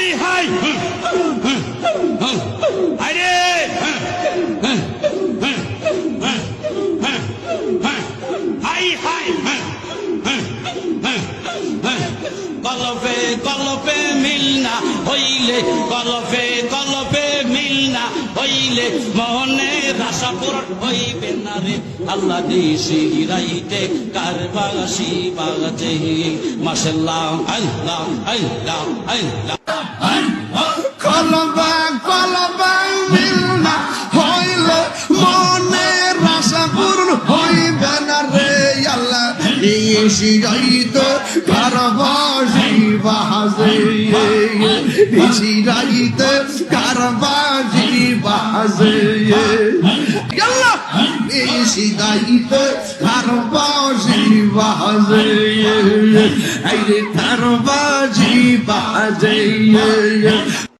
High হাই আরে হাই হাই কলপে কলপে মিলনা হইলে কলপে কলপে হইলে মনে আশা পূরণ হইবে না রে। আল্লাহ দিশি রাইতে কারবাসি বাজে মাসাল্লাহ আল্লাহ আল্লাহ আল্লাহ। কলবা কলবা মিল না হইলে মনের আশা পূরণ হইবে না রে। আল্লাহ বাজে ইসি যাইতো কারবাজি বাজে আল্লাহ ইসি যাইতো কারবাজি বাজে আইরে কারবাজি বাজে